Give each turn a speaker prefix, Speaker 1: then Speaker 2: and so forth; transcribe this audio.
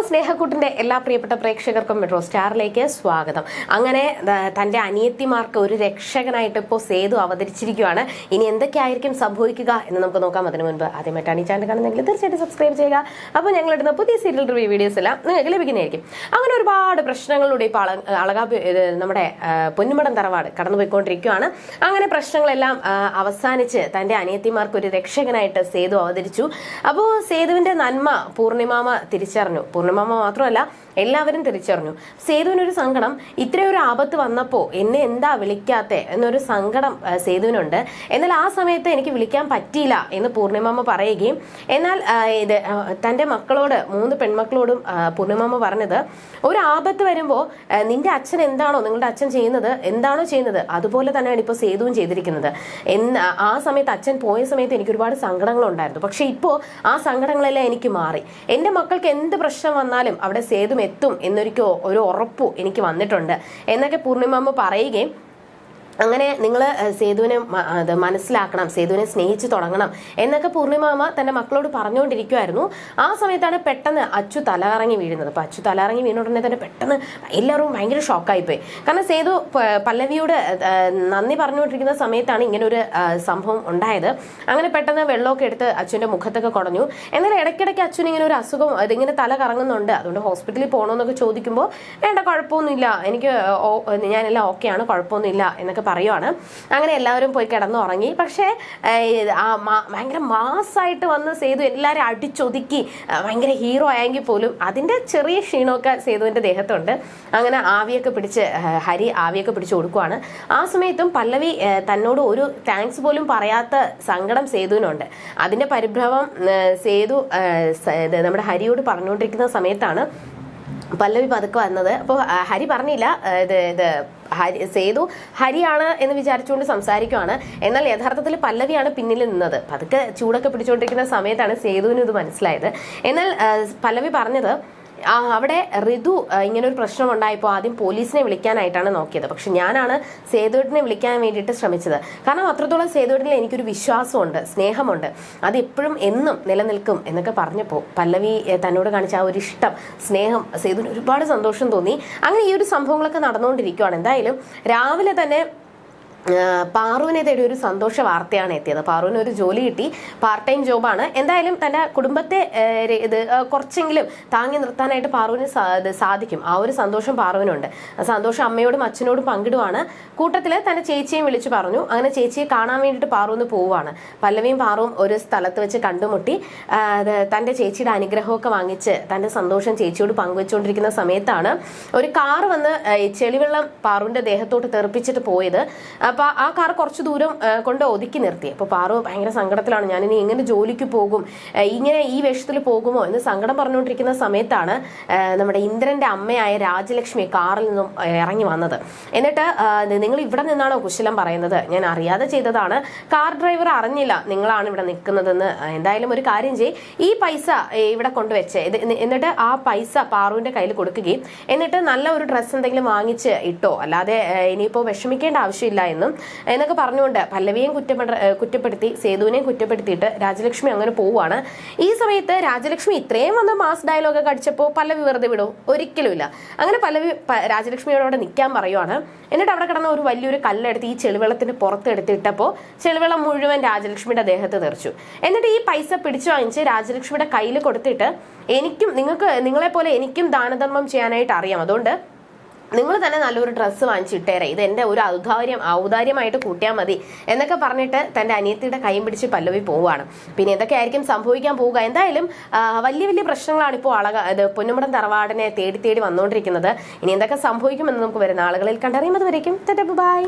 Speaker 1: അപ്പോൾ സ്നേഹക്കൂട്ടിന്റെ എല്ലാ പ്രിയപ്പെട്ട പ്രേക്ഷകർക്കും മെട്രോ സ്റ്റാറിലേക്ക് സ്വാഗതം. അങ്ങനെ തന്റെ അനിയത്തിമാർക്ക് ഒരു രക്ഷകനായിട്ട് ഇപ്പോൾ സേതു അവതരിച്ചിരിക്കുകയാണ് ഇനി എന്തൊക്കെയായിരിക്കും സംഭവിക്കുക എന്ന് നമുക്ക് നോക്കാം. അതിനു മുൻപ് ആദ്യമായിട്ടാണ് ഈ ചാനൽ കാണുന്നെങ്കിൽ തീർച്ചയായിട്ടും സബ്സ്ക്രൈബ് ചെയ്യുക. അപ്പോൾ ഞങ്ങൾ ഇടുന്ന പുതിയ സീരിയൽ റിവ്യൂ വീഡിയോസ് എല്ലാം നിങ്ങൾക്ക് ലഭിക്കുന്നതായിരിക്കും. അങ്ങനെ ഒരുപാട് പ്രശ്നങ്ങളിലൂടെ ഇപ്പോൾ അള അളകാപ് നമ്മുടെ പൊന്നുമടം തറവാട് കടന്നുപോയിക്കൊണ്ടിരിക്കുകയാണ് അങ്ങനെ പ്രശ്നങ്ങളെല്ലാം അവസാനിച്ച് തന്റെ അനിയത്തിമാർക്ക് ഒരു രക്ഷകനായിട്ട് സേതു അവതരിച്ചു. അപ്പോൾ സേതുവിന്റെ നന്മ പൂർണിമാമ തിരിച്ചറിഞ്ഞു. പൂർണിമാമ മാത്രമല്ല എല്ലാവരും തിരിച്ചറിഞ്ഞു. സേതുവിനൊരു സങ്കടം ഇത്രയൊരു ആപത്ത് വന്നപ്പോൾ എന്നെ എന്താ വിളിക്കാത്ത എന്നൊരു സങ്കടം സേതുവിനുണ്ട്. എന്നാൽ ആ സമയത്ത് എനിക്ക് വിളിക്കാൻ പറ്റിയില്ല എന്ന് പൂർണിമാമ പറയുകയും എന്നാൽ ഇത് തന്റെ മക്കളോട് മൂന്ന് പെൺമക്കളോടും പൂർണിമാമ പറഞ്ഞത് ഒരു ആപത്ത് വരുമ്പോൾ നിന്റെ അച്ഛൻ എന്താണോ നിങ്ങളുടെ അച്ഛൻ ചെയ്യുന്നത് എന്താണോ ചെയ്യുന്നത് അതുപോലെ തന്നെയാണ് ഇപ്പോൾ സേതുവും ചെയ്തിരിക്കുന്നത്. എന്ന് ആ സമയത്ത് അച്ഛൻ പോയ സമയത്ത് എനിക്ക് ഒരുപാട് സങ്കടങ്ങളുണ്ടായിരുന്നു. പക്ഷെ ഇപ്പോൾ ആ സങ്കടങ്ങളെല്ലാം എനിക്ക് മാറി. എന്റെ മക്കൾക്ക് എന്ത് പ്രശ്നം വന്നാലും അവിടെ സേതും എത്തും എന്നൊരിക്കോ ഒരു ഉറപ്പു എനിക്ക് വന്നിട്ടുണ്ട്. എന്നൊക്കെ പൂർണിമാമ്മ പറയുകയും അങ്ങനെ നിങ്ങൾ സേതുവിനെ അത് മനസ്സിലാക്കണം സേതുവിനെ സ്നേഹിച്ച് തുടങ്ങണം എന്നൊക്കെ പൂർണിമാമ തന്റെ മക്കളോട് പറഞ്ഞുകൊണ്ടിരിക്കുമായിരുന്നു ആ സമയത്താണ് പെട്ടെന്ന് അച്ചു തലകറങ്ങി വീഴുന്നത്. അപ്പോൾ അച്ചു തലകറങ്ങി വീണ ഉടനെ തന്നെ പെട്ടെന്ന് എല്ലാവരും ഭയങ്കര ഷോക്കായിപ്പോയി. കാരണം സേതു പല്ലവിയോട് നന്ദി പറഞ്ഞുകൊണ്ടിരിക്കുന്ന സമയത്താണ് ഇങ്ങനെ ഒരു സംഭവം ഉണ്ടായത്. അങ്ങനെ പെട്ടെന്ന് വെള്ളമൊക്കെ എടുത്ത് അച്ഛന്റെ മുഖത്തൊക്കെ കുടഞ്ഞു. എന്നാൽ ഇടയ്ക്കിടയ്ക്ക് അച്ഛൻ ഇങ്ങനെ ഒരു അസുഖം ഇതിങ്ങനെ തല കറങ്ങുന്നുണ്ട്. അതുകൊണ്ട് ഹോസ്പിറ്റലിൽ പോകണമെന്നൊക്കെ ചോദിക്കുമ്പോൾ വേണ്ട കുഴപ്പമൊന്നുമില്ല. എനിക്ക് ഞാനെല്ലാം ഓക്കെയാണ് കുഴപ്പമൊന്നുമില്ല എന്നൊക്കെ പറയുവാണ്. അങ്ങനെ എല്ലാവരും പോയി കിടന്നുറങ്ങി. പക്ഷേ ഭയങ്കര മാസ്സായിട്ട് വന്ന് സേതു എല്ലാവരും അടിച്ചൊതുക്കി ഭയങ്കര ഹീറോ ആയെങ്കിൽ പോലും അതിന്റെ ചെറിയ ക്ഷീണമൊക്കെ സേതുവിന്റെ ദേഹത്തുണ്ട്. അങ്ങനെ ആവിയൊക്കെ പിടിച്ച് ഹരി ആവിയൊക്കെ പിടിച്ച് കൊടുക്കുവാണ്. ആ സമയത്തും പല്ലവി തന്നോട് ഒരു താങ്ക്സ് പോലും പറയാത്ത സങ്കടം സേതുവിനുണ്ട്. അതിന്റെ പരിഭ്രമം സേതു നമ്മുടെ ഹരിയോട് പറഞ്ഞുകൊണ്ടിരിക്കുന്ന സമയത്താണ് പല്ലവി പതുക്കെ വന്നത്. അപ്പോൾ ഹരി പറഞ്ഞില്ല ഇത് ഇത് ഹരി സേതു ഹരിയാണ് എന്ന് വിചാരിച്ചുകൊണ്ട് സംസാരിക്കുവാണ്. എന്നാൽ യഥാർത്ഥത്തിൽ പല്ലവിയാണ് പിന്നിൽ നിന്നത്. പതുക്കെ ചൂടൊക്കെ പിടിച്ചുകൊണ്ടിരിക്കുന്ന സമയത്താണ് സേതുവിന് ഇത് മനസ്സിലായത്. എന്നാൽ പല്ലവി പറഞ്ഞത് അവിടെ ഋതു ഇങ്ങനൊരു പ്രശ്നം ഉണ്ടായപ്പോൾ ആദ്യം പോലീസിനെ വിളിക്കാനായിട്ടാണ് നോക്കിയത്. പക്ഷെ ഞാനാണ് സേതുവേട്ടിനെ വിളിക്കാൻ വേണ്ടിയിട്ട് ശ്രമിച്ചത്. കാരണം അത്രത്തോളം സേതുവേട്ടിൽ എനിക്കൊരു വിശ്വാസമുണ്ട് സ്നേഹമുണ്ട്. അത് എപ്പോഴും എന്നും നിലനിൽക്കും എന്നൊക്കെ പറഞ്ഞപ്പോൾ പല്ലവി തന്നോട് കാണിച്ച ആ ഒരു ഇഷ്ടം സ്നേഹം സേതുവിന് ഒരുപാട് സന്തോഷം തോന്നി. അങ്ങനെ ഈ ഒരു സംഭവങ്ങളൊക്കെ നടന്നുകൊണ്ടിരിക്കുകയാണ് എന്തായാലും രാവിലെ തന്നെ പാറുവിനെ തേടി ഒരു സന്തോഷ വാർത്തയാണ് എത്തിയത്. പാറുവിന് ഒരു ജോലി കിട്ടി. പാർട്ട് ടൈം ജോബാണ് എന്തായാലും തന്റെ കുടുംബത്തെ ഇത് കുറച്ചെങ്കിലും താങ്ങി നിർത്താനായിട്ട് പാറുവിന് സാധിക്കും. ആ ഒരു സന്തോഷം പാറുവിനുണ്ട്. സന്തോഷം അമ്മയോടും അച്ഛനോടും പങ്കിടുവാണ്. കൂട്ടത്തിൽ തന്റെ ചേച്ചിയെയും വിളിച്ചു പറഞ്ഞു. അങ്ങനെ ചേച്ചിയെ കാണാൻ വേണ്ടിയിട്ട് പാറുവിന് പോവുകയാണ് പല്ലവിയും പാറുവും ഒരു സ്ഥലത്ത് വെച്ച് കണ്ടുമുട്ടി. തന്റെ ചേച്ചിയുടെ അനുഗ്രഹമൊക്കെ വാങ്ങിച്ച് തന്റെ സന്തോഷം ചേച്ചിയോട് പങ്കുവെച്ചുകൊണ്ടിരിക്കുന്ന സമയത്താണ് ഒരു കാർ വന്ന് ചെളിവെള്ളം പാറുവിന്റെ ദേഹത്തോട്ട് തെറിപ്പിച്ചിട്ട് പോയത്. അപ്പൊ ആ കാർ കുറച്ച് ദൂരം കൊണ്ട് ഒതുക്കി നിർത്തി. അപ്പൊ പാറു ഭയങ്കര സങ്കടത്തിലാണ്. ഞാൻ ഇനി എങ്ങനെ ജോലിക്ക് പോകും? ഇങ്ങനെ ഈ വേഷത്തിൽ പോകുമോ എന്ന് സങ്കടം പറഞ്ഞുകൊണ്ടിരിക്കുന്ന സമയത്താണ് നമ്മുടെ ഇന്ദ്രന്റെ അമ്മയായ രാജലക്ഷ്മി കാറിൽ നിന്നും ഇറങ്ങി വന്നത്. എന്നിട്ട് നിങ്ങൾ ഇവിടെ നിന്നാണോ കുശലം പറയുന്നത്? ഞാൻ അറിയാതെ ചെയ്തതാണ്. കാർ ഡ്രൈവർ അറിഞ്ഞില്ല നിങ്ങളാണ് ഇവിടെ നിൽക്കുന്നതെന്ന്. എന്തായാലും ഒരു കാര്യം ചെയ്യ്. ഈ പൈസ ഇവിടെ കൊണ്ടുവച്ച്. എന്നിട്ട് ആ പൈസ പാറുവിന്റെ കയ്യിൽ കൊടുക്കുകയും എന്നിട്ട് നല്ല ഒരു ഡ്രസ്സ് എന്തെങ്കിലും വാങ്ങിച്ച് ഇട്ടോ. അല്ലാതെ ഇനിയിപ്പോ വിഷമിക്കേണ്ട ആവശ്യമില്ല എന്നും എന്നൊക്കെ പറഞ്ഞുകൊണ്ട് പല്ലവിയെയും കുറ്റപ്പെട കുറ്റപ്പെടുത്തി സേതുവിനെയും കുറ്റപ്പെടുത്തിയിട്ട് രാജലക്ഷ്മി അങ്ങനെ പോവുകയാണ് ഈ സമയത്ത് രാജലക്ഷ്മി ഇത്രയും വന്ന് മാസ് ഡയലോഗൊക്കെ അടിച്ചപ്പോൾ പല്ലവി വെറുതെ വിടും? ഒരിക്കലുമില്ല അങ്ങനെ പല്ലവി രാജലക്ഷ്മിയോട് നിൽക്കാൻ പറയുവാണ്. എന്നിട്ട് അവിടെ കിടന്ന ഒരു വലിയൊരു കല്ലെടുത്ത് ഈ ചെളിവെള്ളത്തിന് പുറത്തെടുത്തിട്ടപ്പോൾ ചെളിവെള്ളം മുഴുവൻ രാജലക്ഷ്മിയുടെ ദേഹത്ത് തെറിച്ചു. എന്നിട്ട് ഈ പൈസ പിടിച്ചു വാങ്ങിച്ച് രാജലക്ഷ്മിയുടെ കയ്യിൽ കൊടുത്തിട്ട് എനിക്കും നിങ്ങൾക്ക് നിങ്ങളെപ്പോലെ എനിക്കും ദാനധർമ്മം ചെയ്യാനായിട്ട് അറിയാം. അതുകൊണ്ട് നിങ്ങൾ തന്നെ നല്ലൊരു ഡ്രസ്സ് വാങ്ങിച്ചിട്ടേരെ. ഇത് എന്റെ ഒരു ഔദാര്യം ഔദാര്യമായിട്ട് കൂട്ടിയാൽ മതി. എന്നൊക്കെ പറഞ്ഞിട്ട് തന്റെ അനിയത്തിയുടെ കൈയും പിടിച്ച് പല്ലവി പോവുകയാണ്. പിന്നെ ഇതൊക്കെ ആയിരിക്കും സംഭവിക്കാൻ പോവുക. എന്തായാലും വലിയ വലിയ പ്രശ്നങ്ങളാണ് ഇപ്പോൾ അളക ഇത് പൊന്നുമുടം തറവാടിനെ തേടി തേടി വന്നുകൊണ്ടിരിക്കുന്നത്. ഇനി എന്തൊക്കെ സംഭവിക്കുമെന്ന് നമുക്ക് വരുന്ന ആളുകളിൽ കണ്ടറിയുമ്പോൾ വരയ്ക്കും. ബൈ.